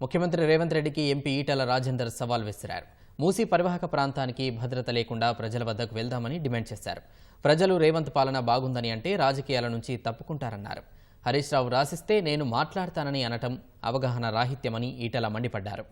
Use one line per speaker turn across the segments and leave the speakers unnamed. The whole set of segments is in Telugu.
ముఖ్యమంత్రి రేవంత్ రెడ్డికి ఎంపీ ఈటల రాజేందర్ సవాల్ విసిరారు. మూసీ పరివాహక ప్రాంతానికి భద్రత లేకుండా ప్రజల వద్దకు వెళ్దామని డిమాండ్ చేశారు. ప్రజలు రేవంత్ పాలన బాగుందని అంటే రాజకీయాల నుంచి తప్పుకుంటారన్నారు. హరీష్ రావు రాసిస్తే నేను మాట్లాడతానని అనటం అవగాహన రాహిత్యమని ఈటల మండిపడ్డారు.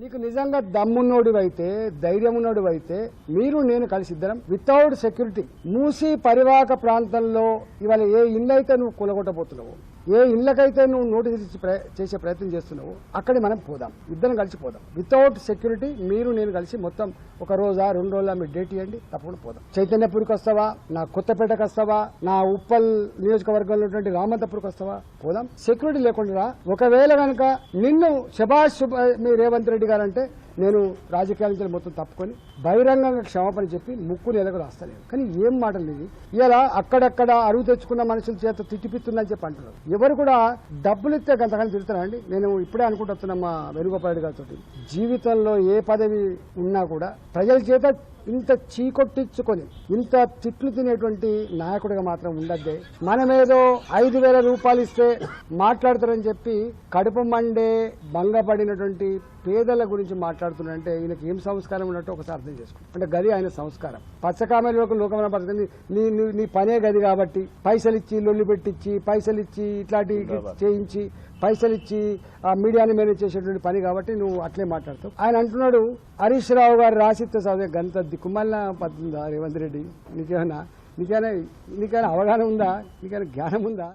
నీకు నిజంగా దమ్మున్నోడివైతే ధైర్యం ఉన్నోడివైతే మీరు నేను కలిసి ఇద్దరం వితౌట్ సెక్యూరిటీ మూసీ పరివాహక ప్రాంతంలో ఇవాళ ఏ ఇల్లు అయితే నువ్వు కూలగొట్టబోతున్నావు ఏ ఇళ్ళకైతే నువ్వు నోటీస్ ఇచ్చి చేసే ప్రయత్నం చేస్తున్నావు అక్కడికి మనం పోదాం. ఇద్దరం కలిసి పోదాం. వితౌట్ సెక్యూరిటీ మీరు నేను కలిసి మొత్తం ఒక రోజా రెండు రోజుల మీరు డేట్ ఇవ్వండి తప్పకుండా పోదాం. చైతన్యపురికి వస్తావా? నా కొత్తపేటకు వస్తావా? నా ఉప్పల్ నియోజకవర్గంలో ఉన్నటువంటి రామంతపూర్కి వస్తావా? పోదాం. సెక్యూరిటీ లేకుండా ఒకవేళ కనుక నిన్ను శభాష్ మీ రేవంత్ రెడ్డి గారు అంటే నేను రాజకీయాల నుంచి మొత్తం తప్పుకొని బహిరంగంగా క్షమాపణ చెప్పి ముక్కు నెలకు రాస్తలేదు కానీ ఏం మాటలు ఇది? ఇలా అక్కడక్కడ అరువు తెచ్చుకున్న మనుషుల చేత తిట్టిపిస్తుందని చెప్పి అంటున్నారు. ఎవరు కూడా డబ్బులు ఇస్తే గంతకాలం తిరుగుతారండి నేను ఇప్పుడే అనుకుంటున్నా మా వేణుగోపాల్ గారితో జీవితంలో ఏ పదవి ఉన్నా కూడా ప్రజల చేత ఇంత చీకొట్టించుకొని ఇంత తిట్లు తినేటువంటి నాయకుడిగా మాత్రం ఉండద్దే. మనమేదో ఐదు వేల రూపాయలు ఇస్తే మాట్లాడతారని చెప్పి కడుపు మండే భంగపడినటువంటి పేదల గురించి మాట్లాడుతున్నారంటే ఈయనకి ఏం సంస్కారం ఉన్నట్టు ఒకసారి అర్థం చేసుకో. అంటే గది ఆయన సంస్కారం. పచ్చకామెలకు లోకమైన పద్ధతి నీ నీ- పనే గది కాబట్టి పైసలు ఇచ్చి లొల్లి పెట్టించి పైసలు ఇచ్చి ఇట్లాంటి చేయించి పైసలు ఇచ్చి ఆ మీడియాని మేనేజ్ చేసేటువంటి పని కాబట్టి నువ్వు అట్లే మాట్లాడతావు. ఆయన అంటున్నాడు హరీష్ రావు గారు రాసిస్తే చదివే గంత దిక్కుమల్ల పడుతుందా రేవంత్ రెడ్డి? నీకేమైనా నీకైనా నీకైనా అవగాహన ఉందా? నీకైనా జ్ఞానం ఉందా?